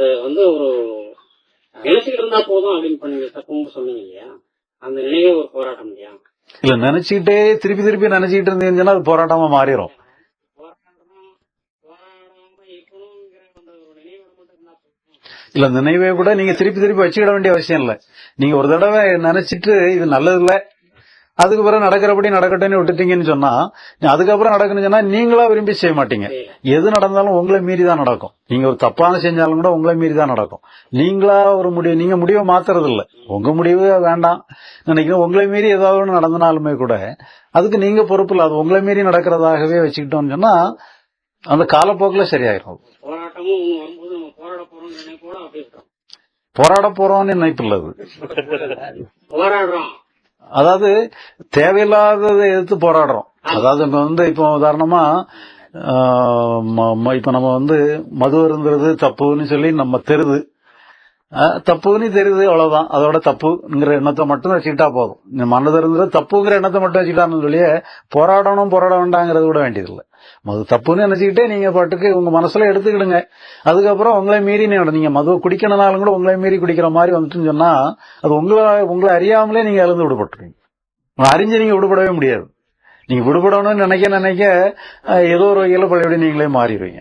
அதை வந்து ஒரு நினைச்சுக்கிட்டு இருந்தா போதும் அப்படின்னு பண்ணீங்க தப்பு சொன்னீங்க இல்லையா? அந்த நினைவே ஒரு போராட்டம் இல்லையா? இல்ல நினைச்சுக்கிட்டே திருப்பி திருப்பி நினைச்சிட்டு இருந்தீங்கன்னா அது போராட்டமா மாறிடும் இல்ல நினைவே கூட நீங்க திருப்பி திருப்பி வச்சுக்கிட வேண்டிய அவசியம் இல்ல. நீங்க ஒரு தடவை நினைச்சிட்டு இது நல்லது இல்லை அதுக்கு பிறகு நடக்கிறபடி நடக்கட்டும்னு விட்டுட்டீங்கன்னு சொன்னா அதுக்கப்புறம் நடக்கணும்னு சொன்னா நீங்களா விரும்பி செய்ய மாட்டீங்க. எது நடந்தாலும் உங்களை மீறி தான் நடக்கும். நீங்க ஒரு தப்பான செஞ்சாலும் கூட உங்களை மீறி தான் நடக்கும். நீங்களா ஒரு முடிவு நீங்க முடிவை மாத்துறது இல்ல உங்க முடிவு வேண்டாம். நினைக்கிறேன் உங்களை மீறி ஏதாவது ஒண்ணு நடந்தனாலுமே கூட அதுக்கு நீங்க பொறுப்பு இல்ல. அது உங்களை மீறி நடக்கிறதாகவே வச்சுக்கிட்டோம்னு சொன்னா அந்த காலப்போக்குல சரியாயிரும். போராட போறோம்னு நினைப்பு இல்ல அது. போராடுறோம். அதாவது தேவையில்லாததை எதிர்த்து போராடுறோம். அதாவது இப்ப வந்து இப்போ உதாரணமா இப்ப நம்ம வந்து மது அருந்துறது தப்புன்னு சொல்லி நம்ம தெரியுது ஆஹ், தப்புன்னு தெரியுது அவ்வளவுதான் அதோட தப்புங்கிற எண்ணத்தை மட்டும் வச்சுக்கிட்டா போதும் இந்த மனது இருந்தது தப்புங்கிற எண்ணத்தை மட்டும் வச்சுக்கிட்டான்னு சொல்லியே போராடணும் போராட வேண்டாங்கிறது கூட வேண்டியதில்லை மது தப்புன்னு நினைச்சுக்கிட்டே நீங்க பாட்டுக்கு உங்க மனசுல எடுத்துக்கிடுங்க அதுக்கப்புறம் உங்களை மீறி நீங்க மதுவை குடிக்கணும்னாலும் கூட உங்களை மீறி குடிக்கிற மாதிரி வந்துட்டுன்னு சொன்னா அது உங்களை உங்களை அறியாமலே நீங்க இழந்து விடுபட்டுருவீங்க அறிஞ்சு நீங்க விடுபடவே முடியாது நீங்க விடுபடணும்னு நினைக்க நினைக்க ஏதோ ஒரு வகையில பழையபடி நீங்களே மாறிடுவீங்க